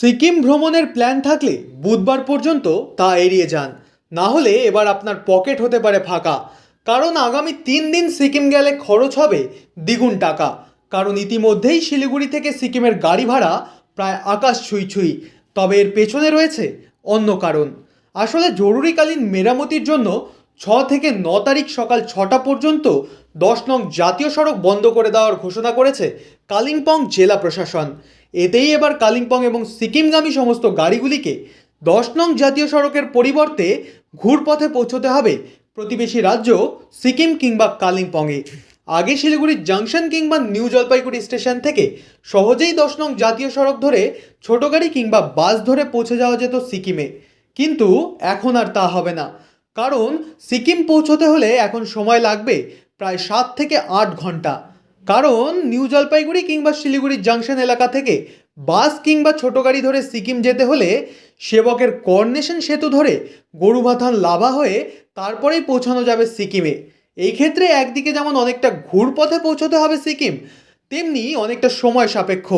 সিকিম ভ্রমণের প্ল্যান থাকলে বুধবার পর্যন্ত তা এড়িয়ে যান। না হলে এবার আপনার পকেট হতে পারে ফাঁকা। কারণ আগামী তিন দিন সিকিম গেলে খরচ হবে দ্বিগুণ টাকা। কারণ ইতিমধ্যেই শিলিগুড়ি থেকে সিকিমের গাড়ি ভাড়া প্রায় আকাশ ছুঁই ছুঁই। তবে এর পেছনে রয়েছে অন্য কারণ। আসলে জরুরিকালীন মেরামতির জন্য ছ থেকে ন তারিখ সকাল ছটা পর্যন্ত দশ নং জাতীয় সড়ক বন্ধ করে দেওয়ার ঘোষণা করেছে কালিম্পং জেলা প্রশাসন। এতেই এবার কালিম্পং এবং সিকিমগামী সমস্ত গাড়িগুলিকে দশ নং জাতীয় সড়কের পরিবর্তে ঘুরপথে পৌঁছতে হবে প্রতিবেশী রাজ্য সিকিম কিংবা কালিম্পংয়ে। আগে শিলিগুড়ির জাংশন কিংবা নিউ জলপাইগুড়ি স্টেশন থেকে সহজেই দশ নং জাতীয় সড়ক ধরে ছোট গাড়ি কিংবা বাস ধরে পৌঁছে যাওয়া যেত সিকিমে। কিন্তু এখন আর তা হবে না। কারণ সিকিম পৌঁছতে হলে এখন সময় লাগবে প্রায় সাত থেকে আট ঘণ্টা। কারণ নিউ জলপাইগুড়ি কিংবা শিলিগুড়ি জাংশন এলাকা থেকে বাস কিংবা ছোট গাড়ি ধরে সিকিম যেতে হলে সেবকের কর্নেশন সেতু ধরে গরুভাথান লাভা হয়ে তারপরেই পৌঁছানো যাবে সিকিমে। এই ক্ষেত্রে একদিকে যেমন অনেকটা ঘুরপথে পৌঁছতে হবে সিকিম, তেমনি অনেকটা সময় সাপেক্ষ।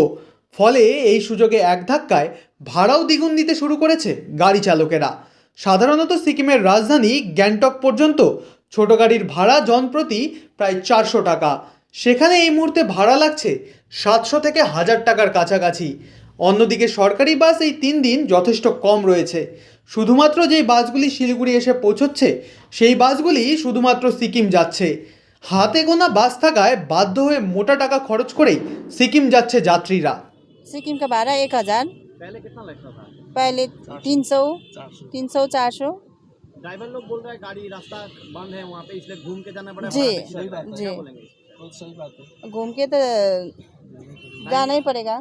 ফলে এই সুযোগে এক ধাক্কায় ভাড়াও দ্বিগুণ দিতে শুরু করেছে গাড়ি চালকেরা। সাধারণত সিকিমের রাজধানী গ্যাংটক পর্যন্ত ছোট গাড়ির ভাড়া জনপ্রতি প্রায় চারশো টাকা। সেখানে এই মুহূর্তে ভাড়া লাগছে সাতশো থেকে হাজার টাকার কাছাকাছি অন্যদিকে সরকারি বাস এই তিন দিন যথেষ্ট কম রয়েছে শুধুমাত্র যেই বাসগুলি শিলিগুড়ি এসে পৌঁছচ্ছে সেই বাসগুলি শুধুমাত্র সিকিম যাচ্ছে হাতে গোনা বাস থাকায় বাধ্য হয়ে মোটা টাকা খরচ করেই সিকিম যাচ্ছে যাত্রীরা सिक्किम का भाड़ा एक हजार पहले कितना लगता था पहले तीन सौ तीन सौ चार सौ ड्राइवर लोग बोल रहे हैं गाड़ी रास्ता बंद है वहाँ पे इसलिए घूम के जाना पड़ेगा जी, सही बात है जी। क्या बोलेंगे घूम के तो जाना ही पड़ेगा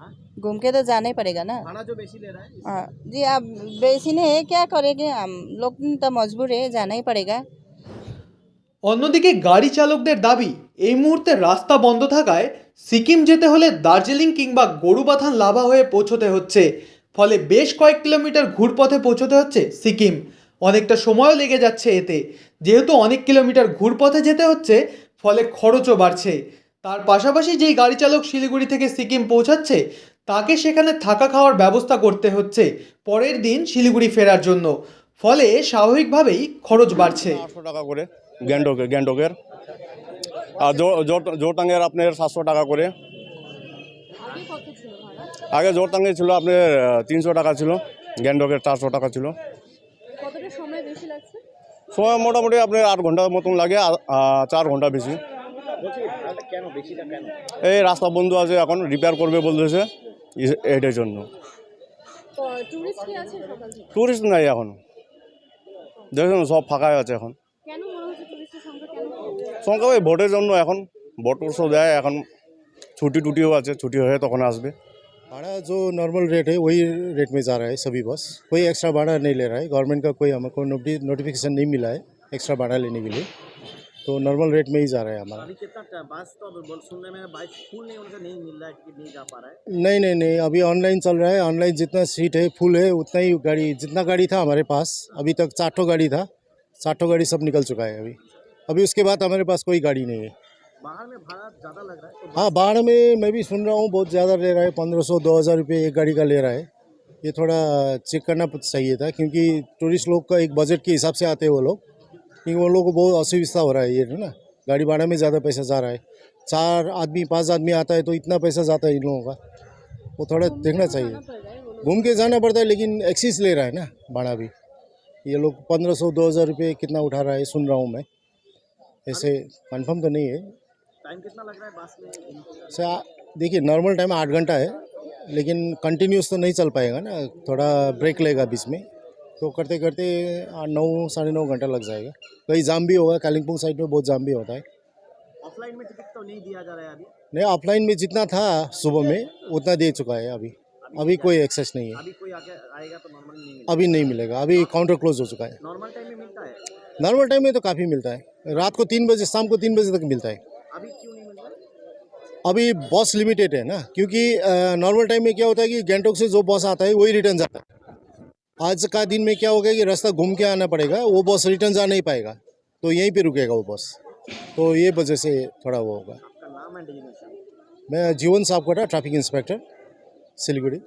हाँ? घूम के तो जाना ही पड़ेगा ना भाड़ा जो बेसी ले रहा है हाँ जी अब बेसी नहीं है क्या करेंगे हम लोग तो मजबूर है जाना ही पड़ेगा অন্যদিকে গাড়ি চালকদের দাবি এই মুহূর্তে রাস্তা বন্ধ থাকায় সিকিম যেতে হলে দার্জিলিং কিংবা গরুবাথান লাভা হয়ে পৌঁছতে হচ্ছে ফলে বেশ কয়েক কিলোমিটার ঘুরপথে পৌঁছতে হচ্ছে সিকিম অনেকটা সময়ও লেগে যাচ্ছে এতে যেহেতু অনেক কিলোমিটার ঘুরপথে যেতে হচ্ছে ফলে খরচও বাড়ছে। তার পাশাপাশি যেই গাড়ি চালক শিলিগুড়ি থেকে সিকিম পৌঁছাচ্ছে তাকে সেখানে থাকা খাওয়ার ব্যবস্থা করতে হচ্ছে পরের দিন শিলিগুড়ি ফেরার জন্য। ফলে স্বাভাবিকভাবেই খরচ বাড়ছে। আটশো টাকা করে গ্যান্ডকের গ্যান্ডকের আর জোরটাঙ্গের আপনার সাতশো টাকা করে। আগে জোরটাঙ্গে ছিল আপনার তিনশো টাকা ছিল গ্যান্ডকের চারশো টাকা ছিল। সময় মোটামুটি আপনার আট ঘণ্টার মতন লাগে চার ঘণ্টা বেশি। এই রাস্তা বন্ধ আছে এখন রিপেয়ার করবে বলতেছে এটার জন্য। টুরিস্ট নাই এখন। দেখুন সব ফাঁকাই আছে এখন। সংখ্যা ওই ভোটের জন্য এখন ভোট উৎসব দেয় এখন ছুটি টুটিও আছে ছুটি হয়ে তখন আসবে। भाड़ा जो नॉर्मल रेट है वही रेट में जा रहा है सभी बस। कोई एक्स्ट्रा भाड़ा नहीं ले रहा है। गवर्नमेंट का कोई हमको नोटिफिकेशन नहीं मिला है एक्स्ट्रा भाड़ा लेने के लिए। तो नॉर्मल रेट में ही जा रहा है हमारा। नहीं नहीं मिल रहा है नहीं अभी ऑनलाइन चल रहा है। ऑनलाइन जितना सीट है फुल है उतना ही गाड़ी जितना गाड़ी था हमारे पास अभी तक चार गाड़ी था चार गाड़ी सब निकल चुका है अभी। अभी उसके बाद हमारे पास कोई गाड़ी नहीं है। बाहर में भाड़ा ज़्यादा लग रहा है तो हाँ बाढ़ में मैं भी सुन रहा हूँ बहुत ज़्यादा ले रहा है पंद्रह सौ दो हज़ार रुपये एक गाड़ी का ले रहा है। ये थोड़ा चेक करना चाहिए था क्योंकि टूरिस्ट लोग का एक बजट के हिसाब से आते हैं वो लोग। क्योंकि वो लोग को बहुत असुविधा हो रहा है ये है ना। गाड़ी भाड़ा में ज़्यादा पैसा जा रहा है। चार आदमी पाँच आदमी आता है तो इतना पैसा जाता है इन लोगों का। वो थोड़ा देखना चाहिए। घूम के जाना पड़ता है लेकिन एक्सिस ले रहा है ना भाड़ा भी। ये लोग पंद्रह सौ दो हज़ार रुपये कितना उठा रहा है सुन रहा हूँ मैं। ऐसे कंफर्म तो नहीं है। टाइम कितना लग रहा है बस में? सर देखिए नॉर्मल टाइम आठ घंटा है लेकिन कंटिन्यूस तो नहीं चल पाएगा ना। थोड़ा ब्रेक लेगा बीच में। तो करते करते नौ साढ़े नौ घंटा लग जाएगा। कहीं जाम भी होगा कालिम्पोंग साइड में बहुत जाम भी होता है। ऑफलाइन में टिकट तो नहीं दिया जा रहा है अभी? नहीं ऑफलाइन में जितना था सुबह में उतना दे चुका है अभी। अभी कोई एक्सेस नहीं है। अभी कोई आएगा तो नॉर्मल नहीं मिलेगा। अभी नहीं मिलेगा। अभी काउंटर क्लोज हो चुका है। नॉर्मल टाइम में मिलता है? नॉर्मल टाइम में तो काफ़ी मिलता है। रात को तीन बजे शाम को तीन बजे तक मिलता है। अभी क्यों नहीं मिल रहा अभी बस लिमिटेड है ना क्योंकि नॉर्मल टाइम में क्या होता है कि गैंगटोक से जो बस आता है वही रिटर्न जाता है। आज का दिन में क्या होगा कि रास्ता घूम के आना पड़ेगा वो बस रिटर्न जा नहीं पाएगा। तो यहीं पे रुकेगा वो बस। तो ये वजह से थोड़ा वो होगा। मैं जीवन साहब कोटा ट्रैफ़िक इंस्पेक्टर सिलीगुड़ी।